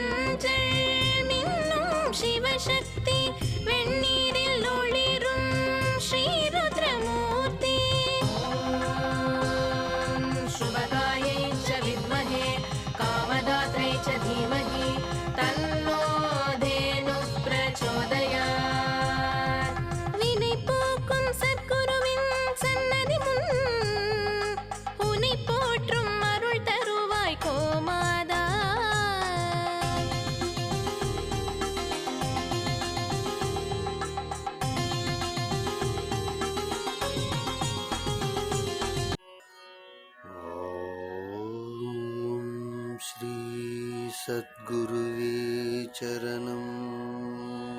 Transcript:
மஞ்சள் மின்னும் சிவசக்தி. श्रीसद्गुरुवे चरणम्